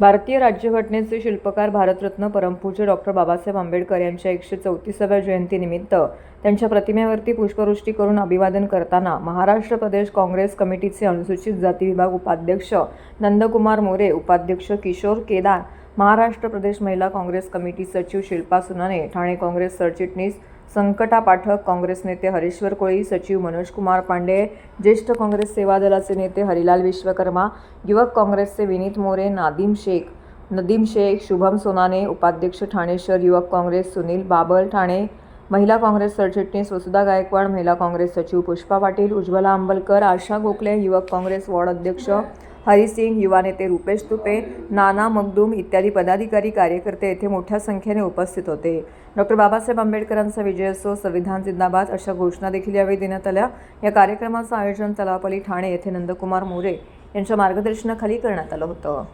भारतीय राज्यघटनेचे शिल्पकार भारतरत्न परमपूज्य डॉक्टर बाबासाहेब आंबेडकर यांच्या एकशे चौतीसाव्या जयंतीनिमित्त त्यांच्या प्रतिमेवरती पुष्पवृष्टी करून अभिवादन करताना महाराष्ट्र प्रदेश काँग्रेस कमिटीचे अनुसूचित जाती विभाग उपाध्यक्ष नंदकुमार मोरे उपाध्यक्ष किशोर केदार महाराष्ट्र प्रदेश महिला काँग्रेस कमिटी सचिव शिल्पा सुनाने ठाणे काँग्रेस सरचिटणीस संकटा पाठक काँग्रेस नेते हरीश्वर कोळी सचिव मनोज कुमार पांडे ज्येष्ठ काँग्रेस सेवा दलाचे नेते हरिलाल विश्वकर्मा युवक काँग्रेसचे विनीत मोरे नादिम शेख नदीम शेख शुभम सोनाने उपाध्यक्ष ठाणे शहर युवक काँग्रेस सुनील बाबल ठाणे महिला काँग्रेस सरचिटणीस वसुधा गायकवाड महिला काँग्रेस सचिव पुष्पा पाटील उज्ज्वला अंबलकर आशा गोखले युवक काँग्रेस वॉर्ड अध्यक्ष हरिसिंग युवा नेते रुपेश तुपे नाना मगदूम इत्यादी पदाधिकारी कार्यकर्ते येथे मोठ्या संख्येने उपस्थित होते. डॉक्टर बाबासाहेब आंबेडकरांचा विजय असो संविधान जिंदाबाद अशा घोषणा देखील यावेळी देण्यात आल्या. या कार्यक्रमाचं आयोजन तलावपली ठाणे येथे नंदकुमार मोरे यांच्या मार्गदर्शनाखाली करण्यात आलं होतं.